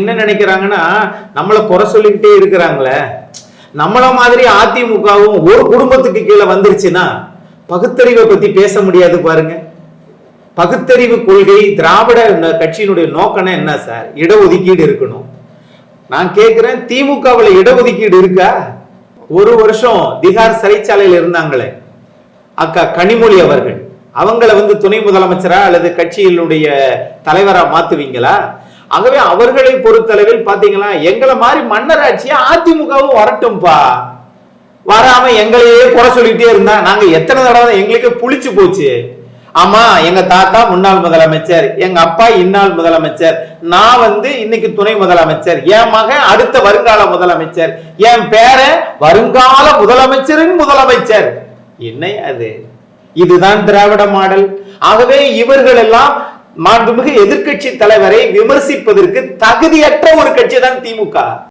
என்ன நினைக்கிறாங்கன்னா நம்மளை குறை சொல்லிக்கிட்டே இருக்கிறாங்களே. நம்மள மாதிரி அதிமுகவும் ஒரு குடும்பத்துக்கு கீழே வந்துருச்சுன்னா பகுத்தறிவை பத்தி பேச முடியாது பாருங்க. பகுத்தறிவு கொள்கை திராவிட கட்சியினுடைய நோக்கம்னா என்ன சார்? இடஒதுக்கீடு இருக்கணும். நான் கேட்கிறேன் திமுகவில் இடஒதுக்கீடு இருக்கா? ஒரு வருஷம் திகார் சிறைச்சாலையில் இருந்தாங்களே. அக்கா கனிமொழி அவர்கள். அவங்கள வந்து துணை முதலமைச்சரா அல்லது கட்சியினுடைய தலைவரா மாத்துவீங்களா? ஆகவே அவர்களை பொறுத்தளவில் பாத்தீங்களா எங்களை மாதிரி மன்னராட்சியா அதிமுகவும் வரட்டும்பா. வராம எங்களையே குறை சொல்லிட்டே இருந்தா நாங்க எத்தனை தடவை எங்களுக்கு புளிச்சு போச்சு. ஆமா எங்க தாத்தா முன்னாள் முதலமைச்சர் எங்க அப்பா இன்னாள் முதலமைச்சர் நான் வந்து இன்னைக்கு துணை முதலமைச்சர் என் மகன் அடுத்த வருங்கால முதலமைச்சர் என் பேர வருங்கால முதலமைச்சரின் முதலமைச்சர். என்ன அது இதுதான் திராவிட மாடல். ஆகவே இவர்கள் எல்லாம் மாண்புமிகு எதிர்க்கட்சி தலைவரை விமர்சிப்பதற்கு தகுதியற்ற ஒரு கட்சி தான் திமுக.